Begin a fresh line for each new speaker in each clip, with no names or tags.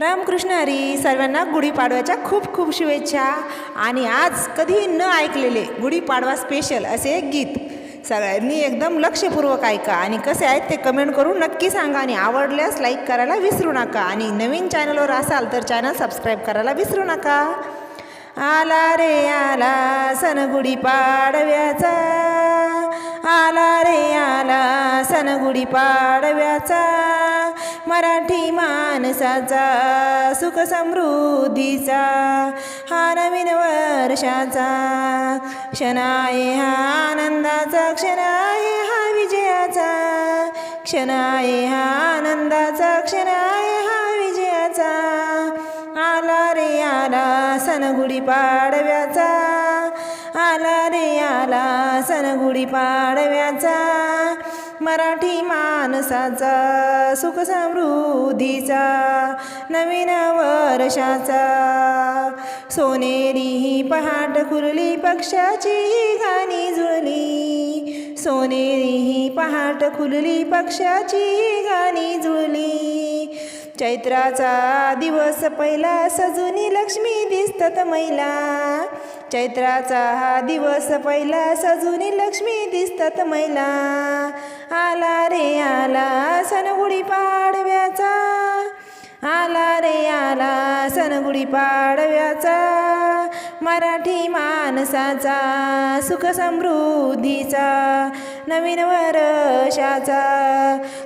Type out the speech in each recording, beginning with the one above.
रामकृष्ण हरी सर्वांना गुढीपाडव्याच्या खूप खूप शुभेच्छा. आणि आज कधी न ऐकलेले गुढीपाडवा स्पेशल असे एक गीत. सगळ्यांनी एकदम लक्षपूर्वक ऐका आणि कसे आहेत ते कमेंट करून नक्की सांगा आणि आवडल्यास लाईक करायला विसरू नका. आणि नवीन चॅनलवर असाल तर चॅनल सबस्क्राईब करायला विसरू नका. आला रे आला सन गुढीपाडव्याचा. आला रे आला सन गुढीपाडव्याचा. मराठी माणसाचा सुख समृद्धीचा हा नवीन वर्षाचा. क्षण आहे हा आनंदाचा क्षण आहे हा विजयाचा. क्षण आहे हा आनंदाचा क्षण आहे हा विजयाचा. आला रे आला सण गुढीपाडव्याचा आला रे आला सण गुढीपाडव्याचा मराठी माणसाचा सुख समृद्धीचा नवीन वर्षाचा. सोनेरी ही पहाट खुरली पक्षाची गाणी जुळली. सोनेरी ही पहाट खुलली पक्षाची गाणी जुळली. चैत्राचा दिवस पहिला सजुनी लक्ष्मी दिसतात मैला चैत्राचा हा दिवस पहिला सजुनी लक्ष्मी दिसतात मैला आला रे आला सण गुढीपाडव्याचा आला रे आला सण गुढीपाडव्याचा मराठी माणसाचा सुख समृद्धीचा नवीन वर्षाचा.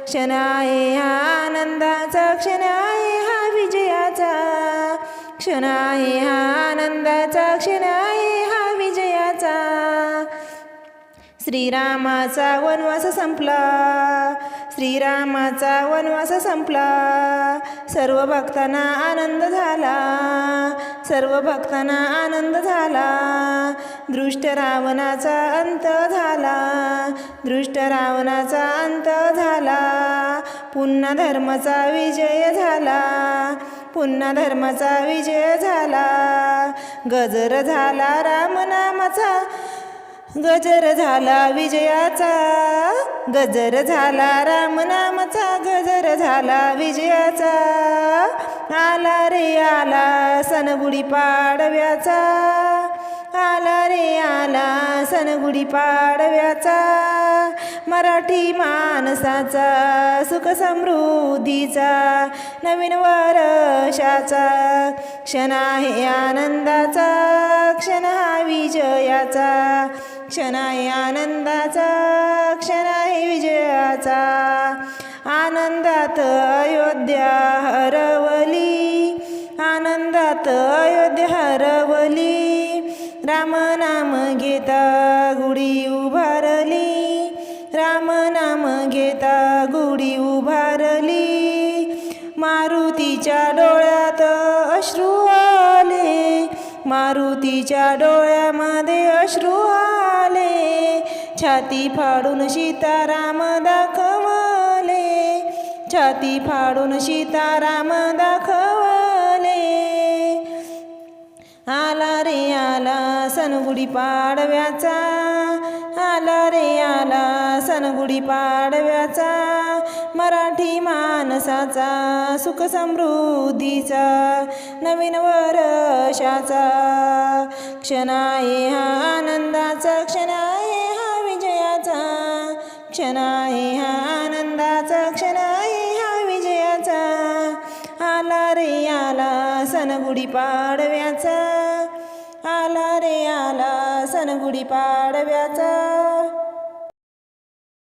क्षण आहे हा आनंदाचा क्षण आहे हा विजयाचा. क्षण आहे हा आनंदाचा क्षण श्रीरामाचा वनवास संपला. श्रीरामाचा वनवास संपला. सर्व भक्तांना आनंद झाला. सर्व भक्तांना आनंद झाला. दृष्ट रावणाचा अंत झाला. दृष्ट रावणाचा अंत झाला. पुन्हा धर्माचा विजय झाला. पुन्हा धर्माचा विजय झाला. गजर झाला रामनामाचा. गजर झाला विजयाचा गजर झाला रामनामचा गजर झाला विजयाचा. आला रे आला सनगुडी पाडव्याचा. आला रे आला सण गुढीपाडव्याचा मराठी माणसाचा सुख समृद्धीचा नवीन वर्षाचा क्षण आहे आनंदाचा क्षण हा विजयाचा क्षण आहे आनंदाचा क्षण आहे विजयाचा. आनंदात अयोध्या हरवली आनंदात अयोध्या हरवली राम नाम घेता डोळ्यात अश्रू आले. मारुतीच्या डोळ्यामध्ये अश्रू आले. छाती फाडून सीताराम दाखवले. छाती फाडून सीताराम दाखवले. आला रे आला सनगुडी पाडव्याचा. आला रे आला सनगुडी पाडव्याचा. मराठी माणसाचा सुख समृद्धीचा नवीन वर्षाचा. क्षण आहे हा आनंदाचा क्षण आहे हा विजयाचा. क्षण आहे हा आनंदाचा क्षण आहे हा विजयाचा. आला रे आला सण गुढीपाडव्याचा आला रे आला सण गुढीपाडव्याचा